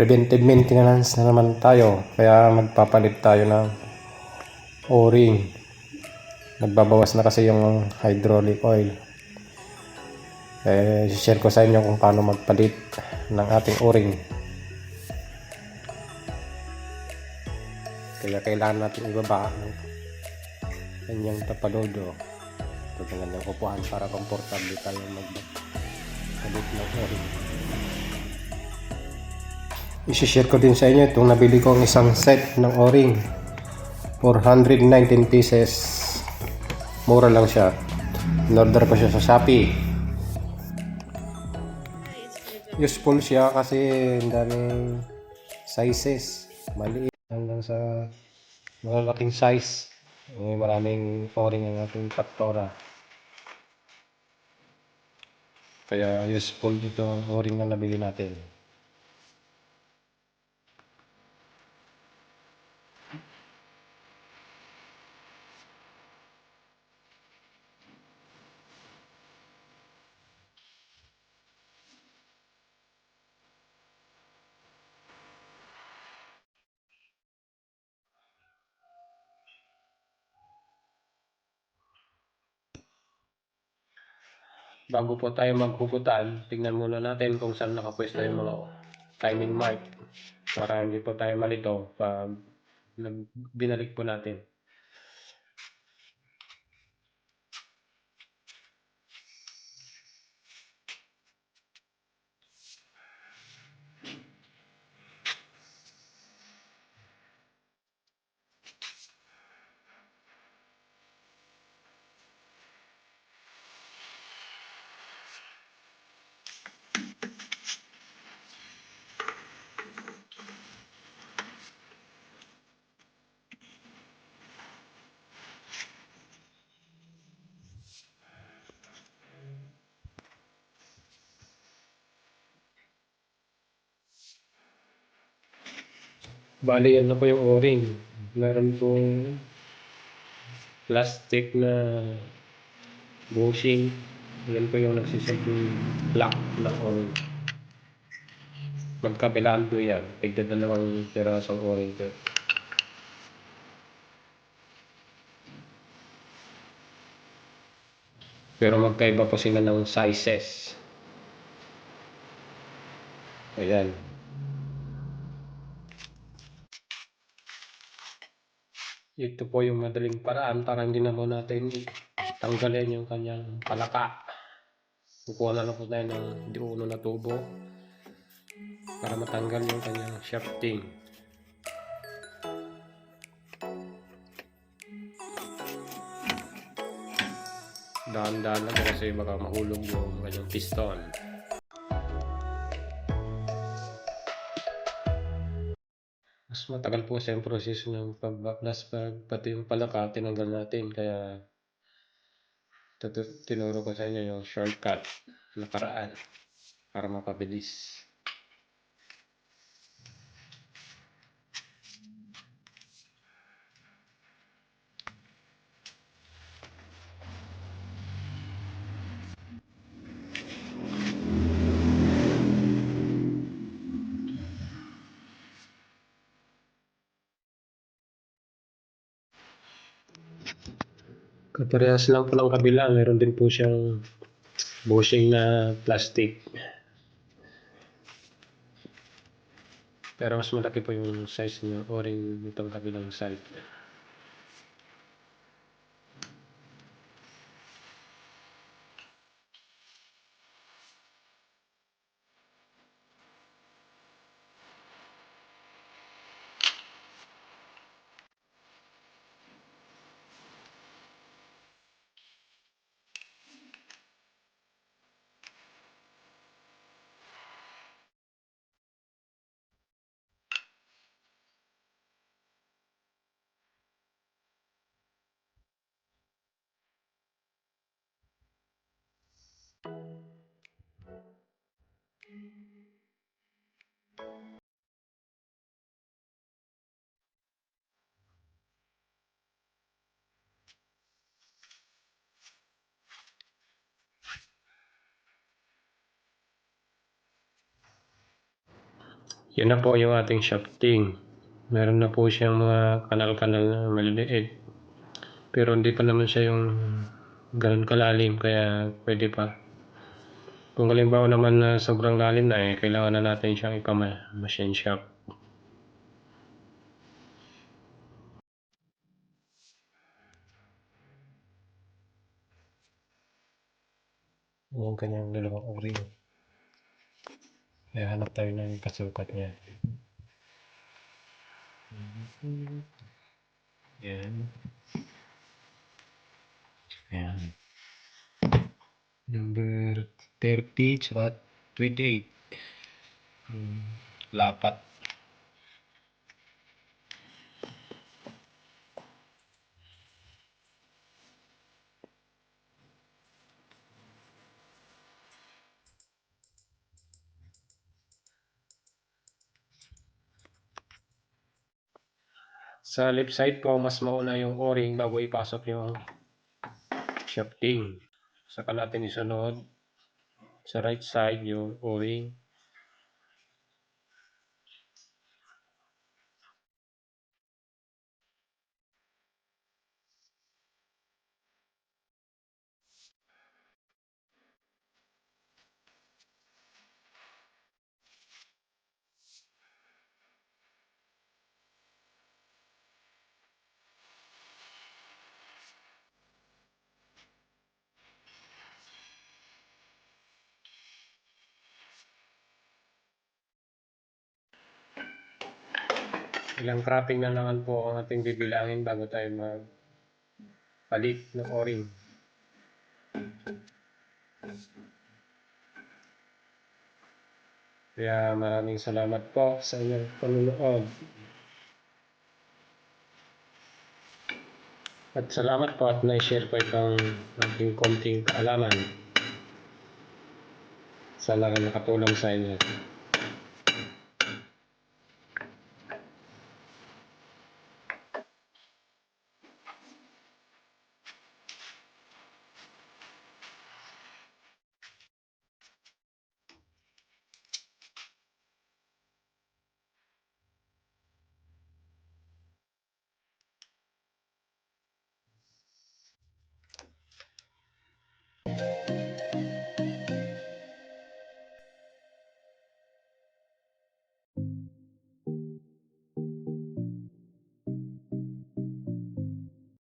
preventive maintenance na naman tayo. Kaya magpapalit tayo ng o-ring. Nagbabawas na kasi yung hydraulic oil. Eh, share ko sa inyo kung paano magpalit ng ating o-ring. Kaya kailangan natin ibaba ang kanyang tapalodo. Ito ng kanyang upuan para komportable tayo magpalit ng o-ring. I-share ko din sa inyo itong nabili ko ang isang set ng o-ring. 419 pieces. Mura lang siya. In-order ko siya sa Shopee. Useful siya kasi ang daming sizes. Maliit hanggang sa malalaking size. May maraming o-ring ang ating Factora. Kaya useful dito o-ring na nabili natin. Bago po tayo maghugutan, tingnan muna natin kung saan nakapwesto yung mga timing mark para hindi po tayo malito pag binalik po natin. Bali, na po yung o-ring. Meron pong plastic na bushing. Yan po yung nagsisabing lock na o-ring. Magkabilaan po yan. Tigda dalawang pirasong o-ring po. Pero magkaiba po sila ng sizes. Ayan. Ito po yung madaling paraan para hindi na po natin tanggalin yung kanyang palaka. Kukuha na lang po tayo ng di uno na tubo para matanggal yung kanyang shafting. Dahan-dahan po kasi baka mahulog yung kanyang piston. Matagal po kasi ang proseso ng pagbaklas pag pati yung palaka tinanggal natin kaya tinuro ko sa inyo yung shortcut na paraan para mapabilis. Kaparehas lang po ng kabila, meron din po siyang bushing na plastic. Pero mas malaki po yung size niya o rin itong kabilang side. Yan na po yung ating shafting. Meron na po siyang mga kanal-kanal na maliliit. Pero hindi pa naman siya yung ganun kalalim kaya pwede pa. Kung halimbawa naman na sobrang lalim na eh, kailangan na natin siyang ipama-machine shop. Yung kanyang dalawang uri. Kaya hanap tayo ng kasukat niya. Yan. Yan. Number 30 tsaka 28. Hmm, lapat. Sa left side po, mas mauna yung o-ring bago ipasok yung shafting. Saka natin isunod sa right side yung o-ring. Ilang cropping na naman po ang ating bibilangin bago tayo mag palit ng o-ring. Kaya maraming salamat po sa inyong panunood. At salamat po at na-share po itong aking konting kaalaman. Sana nakatulong sa inyo.